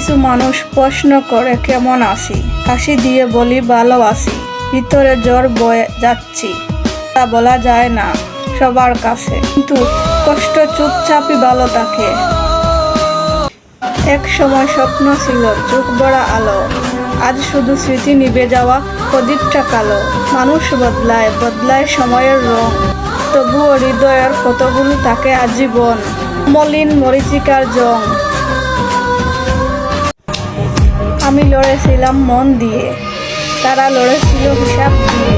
কিছু মানুষ প্রশ্ন করে, কেমন আছি? হাসি দিয়ে বলি, ভালো আছি। ভিতরে জ্বর বয়ে যাচ্ছি। তা বলা যায় না সবার কাছে। কিন্তু কষ্ট চুপচাপই ভালো থাকে। এক সময় স্বপ্ন ছিল চোখ ভরা আলো। আজ শুধু স্মৃতি নিভে যাওয়া, প্রদীপটা কালো। মানুষ বদলায় বদলায় সময়ের রং। তবুও হৃদয়ের কতগুলো থাকে আজীবন? মলিন মরিচিকার জং। আমি লড়েছিলাম মন দিয়ে। তারা লড়েছিল হিসাব দিয়ে।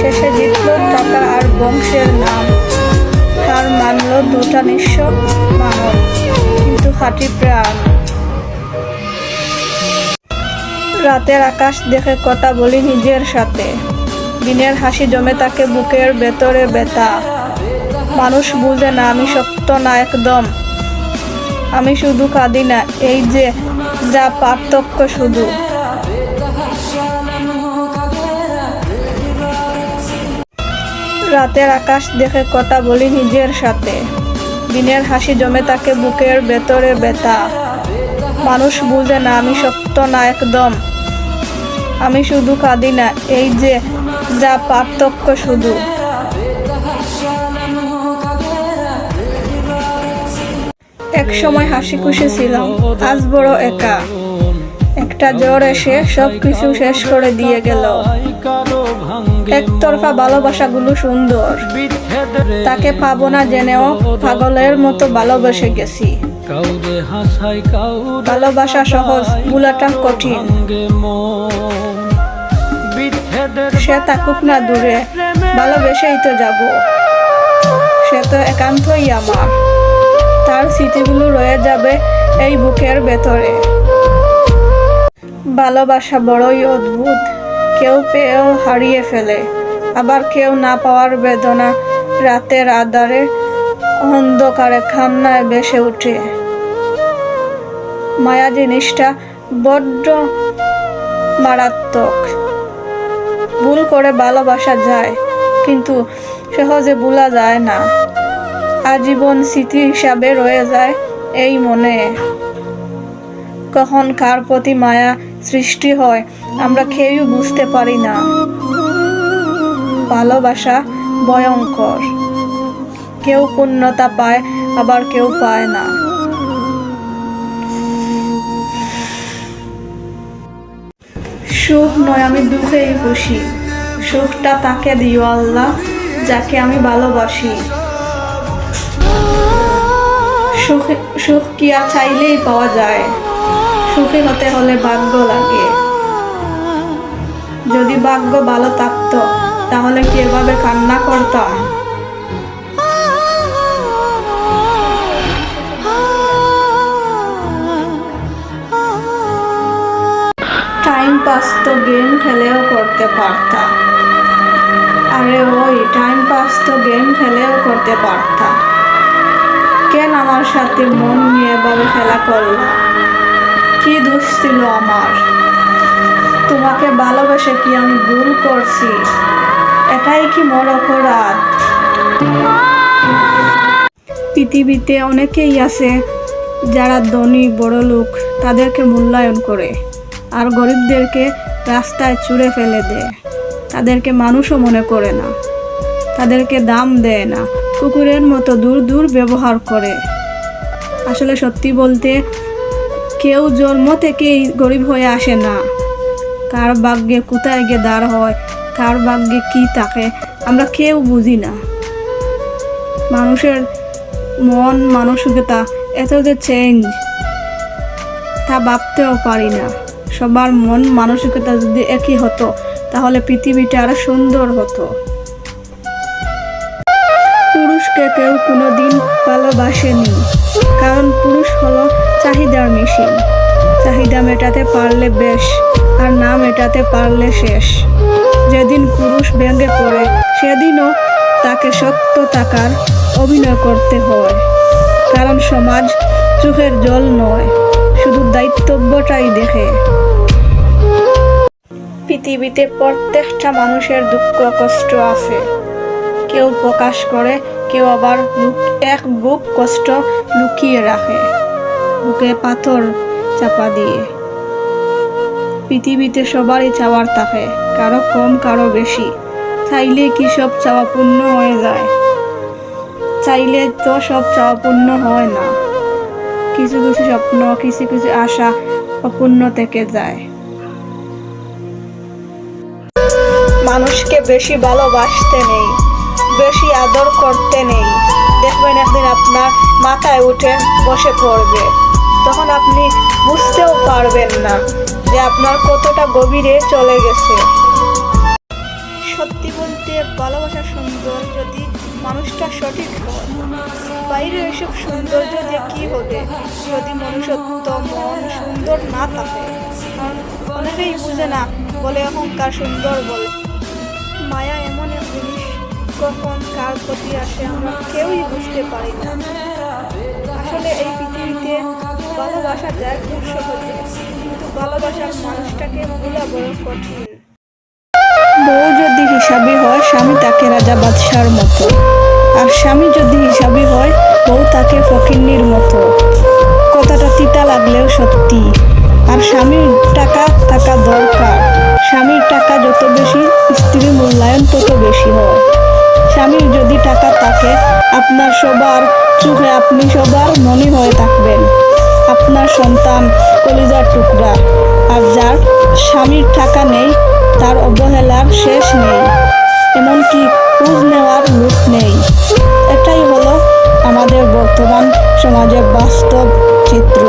শেষে জিতল টাকা আর বংশের নাম। হার মানল দুটা নিঃস্ব মানব, কিন্তু খাঁটি প্রাণ। রাতের আকাশ দেখে কথা বলি নিজের সাথে। দিনের হাসি জমে তাকে বুকের ভেতরে ব্যথা। মানুষ বুঝে না, আমি সত্য না একদম। আমি শুধু কাঁদি না, এই যে যা পার্থক্য শুধু। রাতের আকাশ দেখে কথা বলি নিজের সাথে। দিনের হাসি জমে থাকে বুকের ভেতরে ব্যথা। মানুষ বুঝে না, আমি সত্য না একদম। আমি শুধু কাঁদি না, এই যে যা পার্থক্য শুধু। এক সময় হাসি খুশি ছিলাম। আজ বড় একা। একটা জ্বর এসে সব কিছু শেষ করে দিয়ে গেল। একতরফা ভালোবাসাগুলো সুন্দর। তাকে পাবো না জেনেও পাগলের মতো ভালোবেসে গেছি। ভালোবাসা সহজ বুলাটা কঠিন। সে থাকুক না দূরে, ভালোবেসেই তো যাব। সে তো একান্তই আমার। তার স্মৃতিগুলো রয়ে যাবে এই বুকের ভেতরে। ভালোবাসা বড়ই অদ্ভুত। কেউ পেয়েও হারিয়ে ফেলে। আবার কেউ না পাওয়ার বেদনা রাতের আধারে অন্ধকারে খান্নায় বেসে ওঠে। মায়া জিনিসটা বড্ড মারাত্মক। ভুল করে ভালোবাসা যায়, কিন্তু সহজে ভোলা যায় না। আজীবন স্মৃতি হিসাবে রয়ে যায় এই মনে। কখন কার প্রতি মায়া সৃষ্টি হয়, আমরা কেউই বুঝতে পারি না। ভালোবাসা ভয়ঙ্কর। কেউ পূর্ণতা পায়, আবার কেউ পায় না। সুখ নয়, আমি দুঃখেই খুশি। সুখটা তাকে দিও আল্লাহ, যাকে আমি ভালোবাসি। সুখ কি আর চাইলেই পাওয়া যায়। সুখী হতে হলে ভাগ্য লাগে। যদি ভাগ্য ভালো থাকতো, তাহলে কি এভাবে কান্না করতাম? টাইম পাস তো গেম খেলেও করতে পারতাম। আরে ওই টাইম পাস তো গেম খেলেও করতে পারতাম। কেন আমার সাথে মন নিয়ে এভাবে খেলা করলাম কি দোষ ছিল আমার? তোমাকে ভালোবেসে কি আমি ভুল করছি? এটাই কি মোর অপরাধ? পৃথিবীতে অনেকেই আছে যারা ধনী, বড় লোক, তাদেরকে মূল্যায়ন করে আর গরিবদেরকে রাস্তায় ছুঁড়ে ফেলে দেয়। তাদেরকে মানুষও মনে করে না। তাদেরকে দাম দেয় না। কুকুরের মতো দূর দূর ব্যবহার করে। আসলে সত্যি বলতে, কেউ জন্ম থেকেই গরিব হয়ে আসে না। কার ভাগ্যে কোথায় গিয়ে দাঁড় হয়, কার ভাগ্যে কি থাকে, আমরা কেউ বুঝি না। মানুষের মন, মানসিকতা এত যে চেঞ্জ তা ভাবতেও পারি না। সবার মন, মানসিকতা যদি একই হতো, তাহলে পৃথিবীটা আরও সুন্দর হতো। কেউ কোনোদিন ভালোবাসেনি, কারণ পুরুষ হলো চাহিদার মেশিন। চাহিদা মেটাতে পারলে বেশ, আর না মেটাতে পারলে শেষ। যেদিন পুরুষ ভেঙে পড়ে, সেদিনও তাকে সত্য থাকার অভিনয় করতে হয়। কারণ সমাজ চোখের জল নয়, শুধু দায়িত্বব্যটাই দেখে। পৃথিবীতে প্রত্যেকটা মানুষের দুঃখ, কষ্ট আছে। কেউ প্রকাশ করে, কেউ আবার এক বুক কষ্ট লুকিয়ে রাখে। বুকে পাথর চাপা দিয়ে। পৃথিবীতে সবারই চাওয়ার থাকে কারও কম, কারও বেশি। চাইলে কি সব চাওয়া পূর্ণ হয়ে যায়? চাইলে তো সব চাওয়া পূর্ণ হয় না। কিছু কিছু স্বপ্ন, কিছু কিছু আশা অপূর্ণ থেকে যায়। মানুষকে বেশি ভালোবাসতে নেই। বেশি আদর করতে নেই। দেখবেন একদিন আপনার মাথায় উঠে বসে পড়বে। তখন আপনি বুঝতেও পারবেন না যে আপনার কতটা গভীরে চলে গেছে। সত্যি বলতে ভালোবাসা সুন্দর যদি মানুষটা সঠিক হয়, বাইরে এসব সৌন্দর্য দিয়ে কি হবে? যদি মনুষ্যত্ব মন সুন্দর না থাকে অনেকেই বুঝে না বলে অহংকার সুন্দর বলে। মায়া কখন কার প্রতি আসে আমরা কেউই বুঝতে পারি না। আসলে এই পৃথিবীতে ভালোবাসা যায় খুব সহজে, কিন্তু ভালোবাসার মানুষটাকে ভোলা বড় কঠিন। বউ যদি হিসাবে হয়, স্বামী তাকে রাজা বাদশার মতো। আর স্বামী যদি হিসাবি হয়, বউ তাকে ফকিন্নির মতো। কথাটা তিতা লাগলেও সত্যি। আর স্বামীর টাকা থাকা দরকার। স্বামীর টাকা যত বেশি, স্ত্রীর মূল্যায়ন তত বেশি হয়। স্বামীর যদি টাকা থাকে, আপনার সবার চোখে আপনি সবার মনে হয়ে থাকবেন। আপনার সন্তান কলিজার টুকরা। আর যার স্বামীর টাকা নেই, তার অবহেলার শেষ নেই। এমনকি খোঁজ নেওয়ার লোক নেই। এটাই হলো আমাদের বর্তমান সমাজের বাস্তব চিত্র।